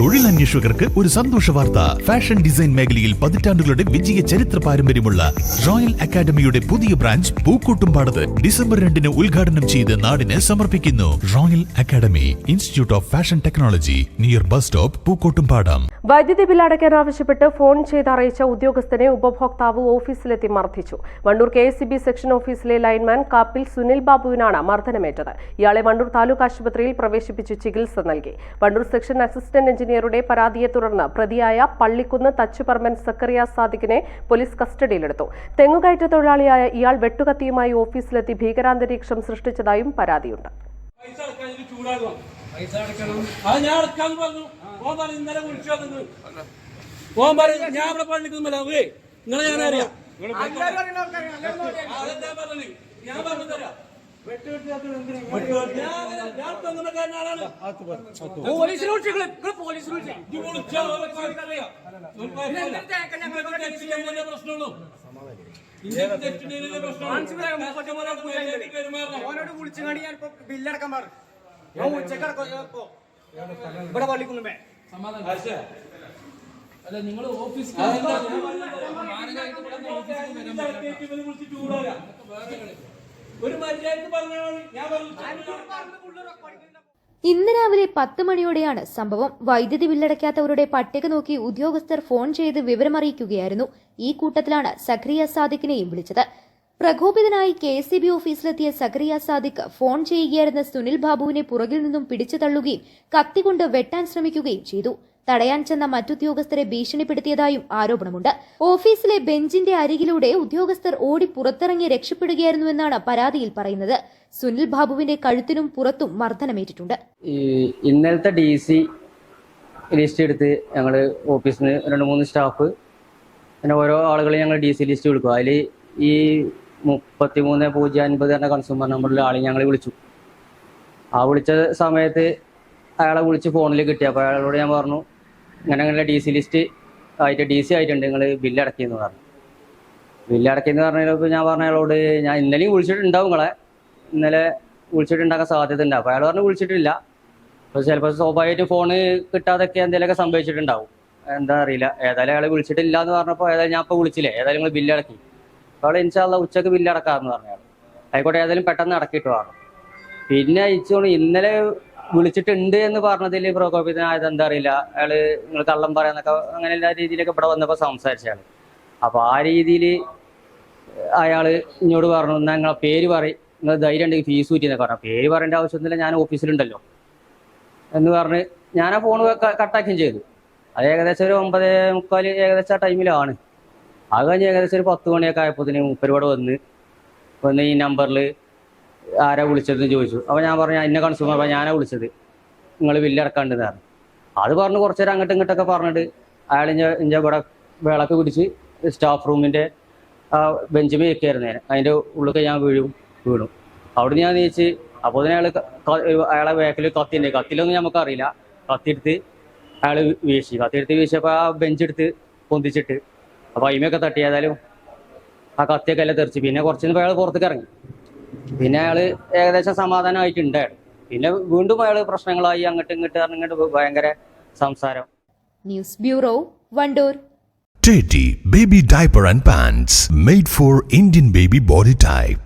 തൊഴിലന്വേഷകർക്ക് ഒരു സന്തോഷ വാർത്ത. ഫാഷൻ ഡിസൈൻ മേഖലയിൽ പതിറ്റാണ്ടുകളുടെ വിജയ ചരിത്ര പാരമ്പര്യമുള്ള റോയൽ അക്കാദമിയുടെ പുതിയ ബ്രാഞ്ച് പൂക്കോട്ടുംപാടത്ത് ഡിസംബർ രണ്ടിന് ഉദ്ഘാടനം ചെയ്ത് നാടിന് സമർപ്പിക്കുന്നു. Royal academy institute of fashion technology near bus stop Pookkottumpadam. വൈദ്യുതി ബിൽ അടയ്ക്കാൻ ആവശ്യപ്പെട്ട് ഫോൺ ചെയ്ത് അറിയിച്ച ഉദ്യോഗസ്ഥനെ ഉപഭോക്താവ് ഓഫീസിലെത്തി മർദ്ദിച്ചു. വണ്ടൂർ കെ സെക്ഷൻ ഓഫീസിലെ ലൈൻമാൻ കാപ്പിൽ സുനിൽ ബാബുവിനാണ് മർദ്ദനമേറ്റത്. ഇയാളെ വണ്ടൂർ താലൂക്ക് ആശുപത്രിയിൽ പ്രവേശിപ്പിച്ച് ചികിത്സ നൽകി. വണ്ടൂർ സെക്ഷൻ അസിസ്റ്റന്റ് എഞ്ചിനീയറുടെ പരാതിയെ തുടർന്ന് പ്രതിയായ പള്ളിക്കുന്ന് തച്ചുപറമ്പൻ സക്കറിയ സാദിഖിനെ പോലീസ് കസ്റ്റഡിയിലെടുത്തു. തെങ്ങുകയറ്റ തൊഴിലാളിയായ ഇയാൾ വെട്ടുകത്തിയുമായി ഓഫീസിലെത്തി ഭീകരാന്തരീക്ഷം സൃഷ്ടിച്ചതായും പരാതിയുണ്ട്. ഞാൻ പറഞ്ഞു തരാം. ഞാൻ- ഞാൻ തങ്ങുന്ന കാരനാളാണ് പോലീസിനെ വിളിച്ചു നിങ്ങൾ പോലീസിനെ വിളിച്ചു ഇത് വിളിച്ചാൽ അവർക്ക് അറിയാം. ഒരു കുഴപ്പമില്ല. ഇന്നത്തെ തെറ്റിന്റെ പ്രശ്നമുള്ളൂ. ഓനോട് വിളിച്ചുകൊണ്ട് ഞാൻ ബില്ലടക്കാൻ പറഞ്ഞു ഞാൻ ഉച്ചയ്ക്ക് ഇപ്പൊ ഇവിടെ പള്ളിക്കുന്നുമേ അല്ല നിങ്ങൾ ഓഫീസ് ഒരു മര്യാദയ്ക്ക് പറഞ്ഞാൽ ഞാൻ പറഞ്ഞു ഇന്ന് രാവിലെ പത്ത് മണിയോടെയാണ് സംഭവം. വൈദ്യുതി ബില്ലടയ്ക്കാത്തവരുടെ പട്ടിക നോക്കി ഉദ്യോഗസ്ഥർ ഫോൺ ചെയ്ത് വിവരമറിയിക്കുകയായിരുന്നു. ഈ കൂട്ടത്തിലാണ് സഖറിയ സാദിഖിനെയും വിളിച്ചത്. പ്രകോപിതനായി കെ എസ് ബി ഓഫീസിലെത്തിയ സഖറിയ സാദിഖ് ഫോൺ ചെയ്യുകയായിരുന്ന സുനിൽ ബാബുവിനെ പുറകിൽ നിന്നും പിടിച്ചു തള്ളുകയും കത്തികൊണ്ട് വെട്ടാൻ ശ്രമിക്കുകയും ചെയ്തു. തടയാൻ ചെന്ന മറ്റുദ്യോഗസ്ഥരെ ഭീഷണിപ്പെടുത്തിയതായും ആരോപണമുണ്ട്. ഓഫീസിലെ ബെഞ്ചിന്റെ അരികിലൂടെ ഉദ്യോഗസ്ഥർ ഓടി പുറത്തിറങ്ങി രക്ഷപ്പെടുകയായിരുന്നുവെന്നാണ് പരാതിയിൽ പറയുന്നത്. സുനിൽ ബാബുവിന്റെ കഴുത്തിനും പുറത്തും മർദ്ദനമേറ്റിട്ടുണ്ട്. ഇന്നലത്തെ ഡി സി ലിസ്റ്റ് എടുത്ത് ഞങ്ങൾ ഓഫീസിൽ നിന്ന് രണ്ട് മൂന്ന് സ്റ്റാഫ് പിന്നെ ഓരോ ആളുകളെ ഞങ്ങൾ ഡി സി ലിസ്റ്റ് കൊടുക്കും അതിൽ ഈ മുപ്പത്തി മൂന്ന് പൂജ്യം അൻപത് എന്ന കൺസ്യൂമർ നമ്പറിലെ ആളെ ഞങ്ങൾ വിളിച്ചു. ആ വിളിച്ച സമയത്ത് അയാളെ വിളിച്ച് ഫോണിൽ കിട്ടി. അപ്പോൾ അയാളോട് ഞാൻ പറഞ്ഞു ഇങ്ങനെ ഇങ്ങനെ ഡി സി ലിസ്റ്റ് ആയിട്ട് ഡി സി ആയിട്ടുണ്ട്. നിങ്ങൾ ബില്ല് അടക്കിയെന്ന് പറഞ്ഞു. ബില്ല് അടക്കിയെന്ന് പറഞ്ഞപ്പോൾ ഞാൻ പറഞ്ഞ അയാളോട് ഞാൻ ഇന്നലെയും വിളിച്ചിട്ടുണ്ടാവും നിങ്ങളെ. ഇന്നലെ വിളിച്ചിട്ടുണ്ടാക്കാൻ സാധ്യത ഉണ്ട്. അപ്പോൾ അയാൾ പറഞ്ഞു വിളിച്ചിട്ടില്ല. അപ്പോൾ ചിലപ്പോൾ സ്വാഭാവികമായിട്ട് ഫോണ് കിട്ടാതൊക്കെ എന്തെങ്കിലുമൊക്കെ സംഭവിച്ചിട്ടുണ്ടാവും. എന്താ അറിയില്ല. ഏതായാലും അയാൾ വിളിച്ചിട്ടില്ല എന്ന് പറഞ്ഞപ്പോൾ ഏതായാലും ഞാൻ ഇപ്പോൾ വിളിച്ചില്ലേ? ഏതായാലും നിങ്ങൾ ബില്ല് അടക്കി. അപ്പോൾ ഇൻഷാല്ല ഉച്ചയ്ക്ക് ബില്ല് അടക്കാമെന്ന് പറഞ്ഞയാൾ ആയിക്കോട്ടെ ഏതായാലും പെട്ടെന്ന് അടക്കിയിട്ട് പറഞ്ഞു. പിന്നെ അയച്ചോണ്ട് ഇന്നലെ വിളിച്ചിട്ടുണ്ട് എന്ന് പറഞ്ഞതിൽ പ്രകോപിതനായത് എന്താ അറിയില്ല. അയാൾ നിങ്ങൾ കള്ളം പറയാന്നൊക്കെ അങ്ങനെ എല്ലാ രീതിയിലൊക്കെ ഇവിടെ വന്നപ്പോൾ സംസാരിച്ചാണ് അപ്പോൾ ആ രീതിയിൽ അയാൾ ഇങ്ങോട് പറഞ്ഞു എന്നാ നിങ്ങളെ പേര് പറയും. നിങ്ങൾ ധൈര്യം ഉണ്ടെങ്കിൽ ഫീസ് ഊറ്റിന്നൊക്കെ പറഞ്ഞു. പേര് പറയേണ്ട ആവശ്യമൊന്നുമില്ല. ഞാൻ ഓഫീസിലുണ്ടല്ലോ. എന്ന് പറഞ്ഞ് ഞാൻ ആ ഫോൺ കട്ടാക്കുകയും ചെയ്തു. അത് ഏകദേശം ഒരു ഒമ്പത് മുക്കാൽ ഏകദേശം ആ ടൈമിലാണ് അത് കഴിഞ്ഞ് ഏകദേശം ഒരു പത്ത് മണിയൊക്കെ ആയപ്പോഴത്തേന് മൂപ്പരിവിടെ വന്ന് വന്ന് ഈ നമ്പറിൽ ആരാ വിളിച്ചതെന്ന് ചോദിച്ചു. അപ്പോൾ ഞാൻ പറഞ്ഞു ഇന്ന കൺസ്യൂമർ അപ്പോൾ ഞാനാ വിളിച്ചത്. നിങ്ങൾ ബില്ലടക്കാണ്ടെന്ന് പറഞ്ഞു. അത് പറഞ്ഞു കുറച്ച് നേരം അങ്ങോട്ടും ഇങ്ങോട്ടൊക്കെ പറഞ്ഞിട്ട് അയാൾ ഇഞ്ച ഇവിടെ വിളക്ക് പിടിച്ച് സ്റ്റാഫ് റൂമിന്റെ ബെഞ്ചിമേ വെക്കായിരുന്നു ഞാൻ. അതിന്റെ ഉള്ളിലൊക്കെ ഞാൻ വീഴും വീണു. അവിടെ ഞാൻ നീച്ച് അപ്പോൾ അയാൾ അയാളെ ബാക്കിൽ കത്തിന്റെ കത്തിലൊന്നും നമുക്കറിയില്ല കത്തിയെടുത്ത് അയാൾ വീശി. കത്തിയെടുത്ത് വീശിയപ്പോൾ ആ ബെഞ്ചെടുത്ത് പൊന്തിച്ചിട്ട്. അപ്പോൾ അയിമയൊക്കെ തട്ടി. ഏതായാലും ആ കത്തിയൊക്കെ എല്ലാം തെറിച്ച്. പിന്നെ കുറച്ച് അയാൾ പുറത്തേക്ക് ഇറങ്ങി. പിന്നെ അയാൾ ഏകദേശം സമാധാനമായിട്ടുണ്ടായിരുന്നു പിന്നെ വീണ്ടും അയാൾ പ്രശ്നങ്ങളായി അങ്ങോട്ടും ഇങ്ങോട്ട് ഇങ്ങോട്ട് ഭയങ്കര സംസാരം. News bureau Wandoor. Teddy Baby Diaper and Pants made for Indian baby body type.